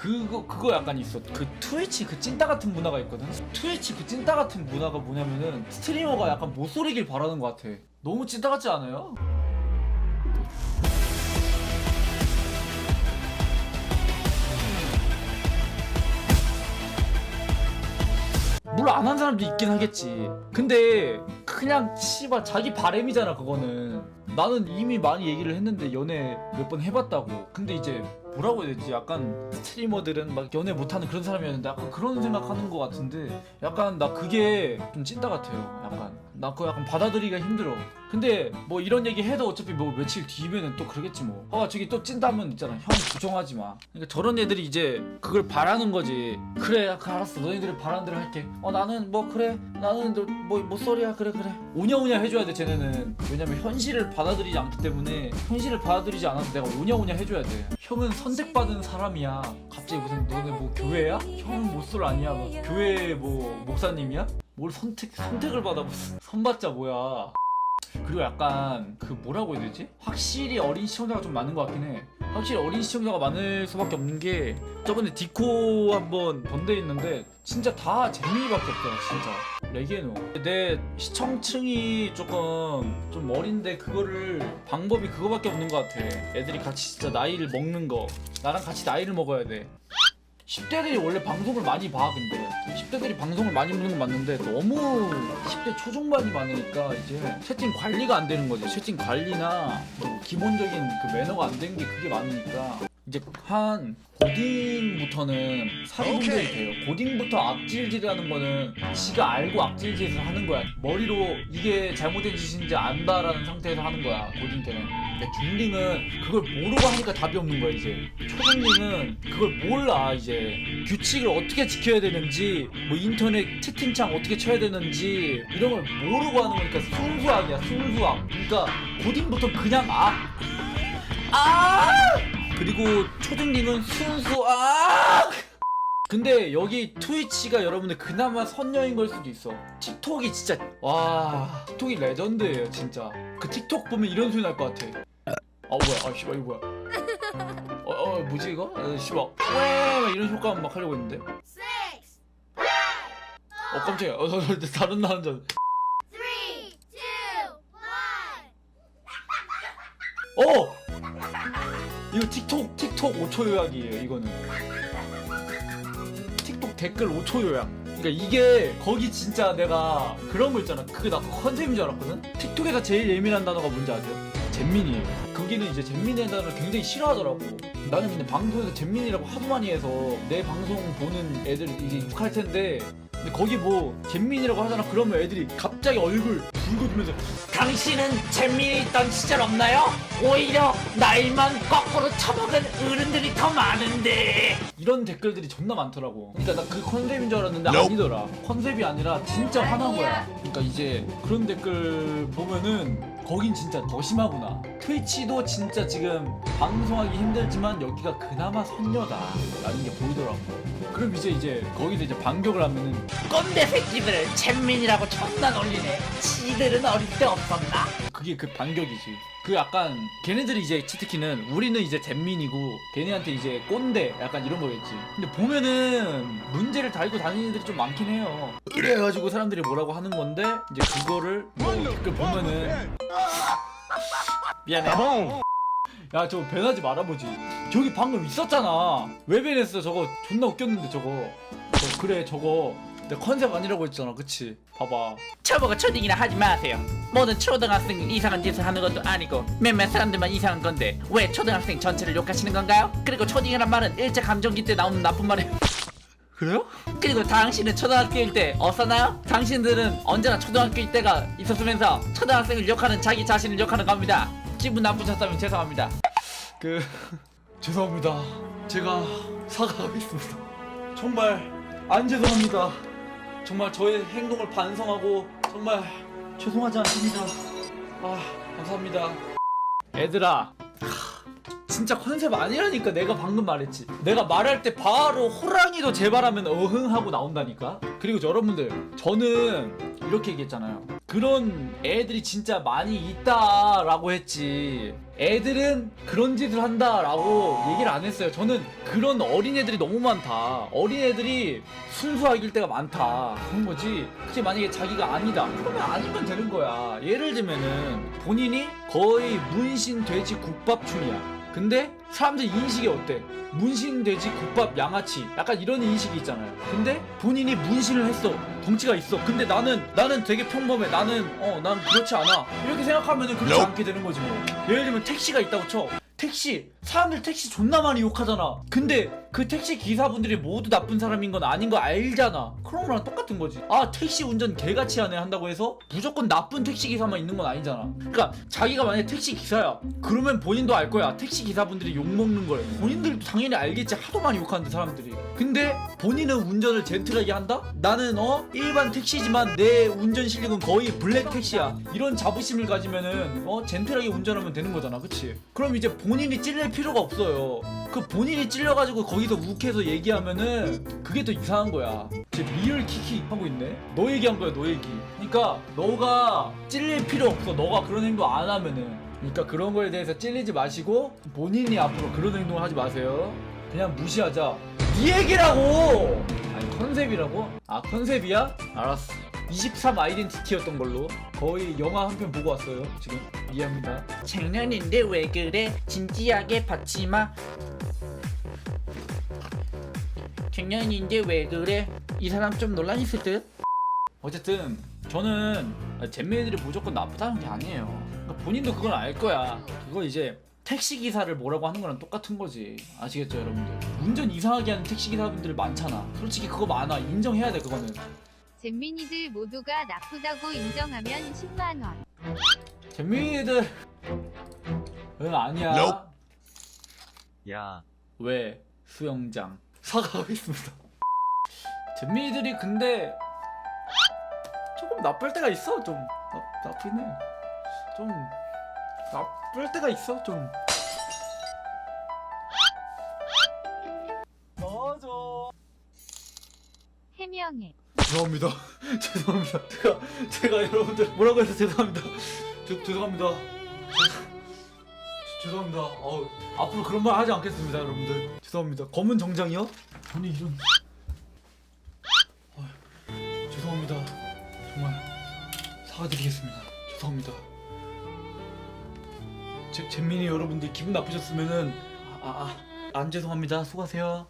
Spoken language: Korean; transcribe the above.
그거 그거 약간 있어. 그 트위치 그 찐따 같은 문화가 있거든. 트위치 그 찐따 같은 문화가 뭐냐면은 스트리머가 약간 못 소리길 바라는 것 같아. 너무 찐따 같지 않아요? 물론 안한 사람도 있긴 하겠지. 근데 그냥 씨발 자기 바램이잖아 그거는. 나는 이미 많이 얘기를 했는데 연애 몇 번 해봤다고. 근데 이제 뭐라고 해야 되지? 약간 스트리머들은 막 연애 못하는 그런 사람이었는데 약간 그런 생각하는 것 같은데 약간 나 그게 좀 찐따 같아요. 약간 나 그거 약간 받아들이기가 힘들어. 근데 뭐 이런 얘기 해도 어차피 뭐 며칠 뒤면은 또 그러겠지 뭐. 아 저기 또 찐따면 있잖아. 형 부정하지 마. 그러니까 저런 애들이 이제 그걸 바라는 거지. 그래 그 알았어. 너희들이 바라는 대로 할게. 어 나는 뭐 그래. 나는 뭐 소리야 그래 그래. 오냐오냐 해줘야 돼 쟤네는. 왜냐면 현실을 받아들이지 않기 때문에 현실을 받아들이지 않아도 내가 오냐오냐 해줘야 돼. 형은 선택받은 사람이야. 갑자기 무슨 너네 뭐 교회야? 형은 모쏠 아니야? 뭐 교회 뭐 목사님이야? 뭘 선택 선택을 받아 선받자 뭐야? 그리고 약간 그 뭐라고 해야 되지? 확실히 어린 시청자가 좀 많은 것 같긴 해. 확실히 어린 시청자가 많을 수밖에 없는 게 저번에 디코 한번 번데했는데 진짜 다 재민이밖에 없더라 진짜 레게노 내 시청층이 조금 좀 어린데 그거를 방법이 그거밖에 없는 것 같아 애들이 같이 진짜 나이를 먹는 거 나랑 같이 나이를 먹어야 돼 10대들이 원래 방송을 많이 봐 근데. 10대들이 방송을 많이 보는 건 맞는데 너무 10대 초중반이 많으니까 이제 채팅 관리가 안 되는 거지. 채팅 관리나 뭐 기본적인 그 매너가 안 된 게 그게 많으니까 이제 한 고딩부터는 사기분들이 돼요. 고딩부터 악질질하는 거는 지가 알고 악질질을 하는 거야. 머리로 이게 잘못된 짓인지 안다라는 상태에서 하는 거야 고딩 때는. 근데 중딩은 그걸 모르고 하니까 답이 없는 거야 이제. 초중딩은 그걸 몰라 이제. 규칙을 어떻게 지켜야 되는지 뭐 인터넷 채팅창 어떻게 쳐야 되는지 이런 걸 모르고 하는 거니까 순수악이야 순수악. 그러니까 고딩부터 그냥 악. 아! 그리고 초등딩은 순수악 근데 여기 트위치가 여러분들 그나마 선녀인 걸 수도 있어. 틱톡이 진짜 와 틱톡이 레전드예요 진짜. 그 틱톡 보면 이런 소리 날 것 같아. 아 뭐야 아 씨발 이거 뭐야. 어, 어 뭐지 이거? 어, 씨발 왜막 이런 효과음 막 하려고 했는데. 어 깜짝이야. 어, 어, 어, 다른 나온 줄 이거 틱톡 틱톡 5초 요약이에요 이거는. 틱톡 댓글 5초 요약. 그러니까 이게 거기 진짜 내가 그런 거 있잖아. 그게 나 컨셉인 줄 알았거든? 틱톡에서 제일 예민한 단어가 뭔지 아세요? 잼민이에요. 거기는 이제 잼민이라는 단어를 굉장히 싫어하더라고. 나는 근데 방송에서 잼민이라고 하도 많이 해서 내 방송 보는 애들 이제 욕할 텐데 근데 거기 뭐 잼민이라고 하잖아. 그러면 애들이 갑자기 얼굴 붉어지면서 당신은 잼민이 있던 시절 없나요? 오히려 나이만 거꾸로 처먹은 어른들이 더 많은데. 이런 댓글들이 존나 많더라고. 그러니까 나 그 컨셉인 줄 알았는데 아니더라. 컨셉이 아니라 진짜 화난 거야. 그러니까 이제 그런 댓글 보면은 거긴 진짜 더 심하구나. 트위치도 진짜 지금 방송하기 힘들지만 여기가 그나마 선녀다라는 게 보이더라고. 그럼 이제 이제 거기서 이제 반격을 하면은 꼰대 새끼들을 잼민이라고 존나 놀리네. 지 들은 어릴 때 없었나? 그게 그 반격이지. 그 약간 걔네들이 이제 치트키는 우리는 이제 잼민이고 걔네한테 이제 꼰대 약간 이런 거겠지. 근데 보면은 문제를 달고 다니는 애들이 좀 많긴 해요. 그래가지고 사람들이 뭐라고 하는 건데 이제 그거를 뭐 댓글 보면은 미안해. 야 저거 배나지 말아보지. 저기 방금 있었잖아. 왜 배냈어? 저거 존나 웃겼는데 저거. 저 그래 저거 내 컨셉 아니라고 했잖아 그치 봐봐 초보가 초딩이라 하지 마세요. 모든 초등학생이 이상한 짓을 하는 것도 아니고 몇몇 사람들만 이상한 건데 왜 초등학생 전체를 욕하시는 건가요? 그리고 초딩이란 말은 일제 감정기 때 나오는 나쁜 말이에요. 그래요? 그리고 당신은 초등학교일 때 없었나요? 당신들은 언제나 초등학교일 때가 있었으면서 초등학생을 욕하는 자기 자신을 욕하는 겁니다. 기분 나쁘셨다면 죄송합니다. 그 죄송합니다 제가 사과하겠습니다 정말 안 죄송합니다 정말 저의 행동을 반성하고 정말 죄송하지 않습니다. 아 감사합니다. 얘들아. 진짜 컨셉 아니라니까 내가 방금 말했지. 내가 말할 때 바로 호랑이도 제발하면 어흥하고 나온다니까. 그리고 여러분들 저는 이렇게 얘기했잖아요. 그런 애들이 진짜 많이 있다라고 했지 애들은 그런 짓을 한다라고 얘기를 안 했어요. 저는 그런 어린애들이 너무 많다. 어린애들이 순수하길 때가 많다. 그런 거지. 그게 만약에 자기가 아니다. 그러면 아니면 되는 거야. 예를 들면은 본인이 거의 문신 돼지 국밥충이야. 근데 사람들 인식이 어때? 문신 돼지 국밥 양아치 약간 이런 인식이 있잖아요. 근데 본인이 문신을 했어. 덩치가 있어. 근데 나는 나는 되게 평범해. 나는 어 난 그렇지 않아. 이렇게 생각하면은 그렇지 Nope. 않게 되는 거지 뭐. 예를 들면 택시가 있다고 쳐. 택시 사람들 택시 존나 많이 욕하잖아. 근데 그 택시 기사분들이 모두 나쁜 사람인 건 아닌 거 알잖아. 그런 거랑 똑같은 거지. 아 택시 운전 개같이 하네 한다고 해서 무조건 나쁜 택시 기사만 있는 건 아니잖아. 그러니까 자기가 만약 택시 기사야. 그러면 본인도 알 거야. 택시 기사분들이 욕 먹는 걸. 본인들도 당연히 알겠지. 하도 많이 욕하는데 사람들이. 근데 본인은 운전을 젠틀하게 한다? 나는 어 일반 택시지만 내 운전 실력은 거의 블랙 택시야. 이런 자부심을 가지면은 어 젠틀하게 운전하면 되는 거잖아, 그치? 그럼 이제 본인이 찔릴 필요가 없어요. 그 본인이 찔려가지고 거기서 욱해서 얘기하면은 그게 더 이상한 거야. 제 리얼 키키 하고 있네. 너 얘기한 거야, 너 얘기. 그러니까 너가 찔릴 필요 없어. 너가 그런 행동 안 하면은. 그러니까 그런 거에 대해서 찔리지 마시고 본인이 앞으로 그런 행동을 하지 마세요. 그냥 무시하자. 네 얘기라고. 아니 컨셉이라고? 아 컨셉이야? 알았어. 23 아이덴티티였던 걸로 거의 영화 한 편 보고 왔어요. 지금 이해합니다. 장난인데 왜 그래? 진지하게 받지 마. 장난인데 왜 그래? 이 사람 좀 논란 있을 듯? 어쨌든 저는 잼민이들이 무조건 나쁘다는 게 아니에요. 그러니까 본인도 그건 알 거야. 그거 이제 택시 기사를 뭐라고 하는 거랑 똑같은 거지. 아시겠죠, 여러분들? 운전 이상하게 하는 택시 기사분들 많잖아. 솔직히 그거 많아. 인정해야 돼, 그거는. 잼민이들 모두가 나쁘다고 인정하면 10만 원. 잼민이들 응 아니야. 야, 왜 수영장 사과하겠습니다. 잼민이들이 근데 조금 나쁠 때가 있어 좀 나, 나쁘네. 좀 나쁠 때가 있어 좀. 넣어줘. 해명해. 죄송합니다. 죄송합니다. 제가 제가 여러분들 뭐라고 해서 죄송합니다. 죄, 죄송합니다. 죄- 죄송합니다. 어우, 앞으로 그런 말 하지 않겠습니다, 여러분들. 죄송합니다. 검은 정장이요? 아니 이런. 어휴, 죄송합니다. 정말 사과드리겠습니다. 죄송합니다. 제, 잼민이 여러분들 기분 나쁘셨으면은 아, 아, 아, 안 죄송합니다. 수고하세요.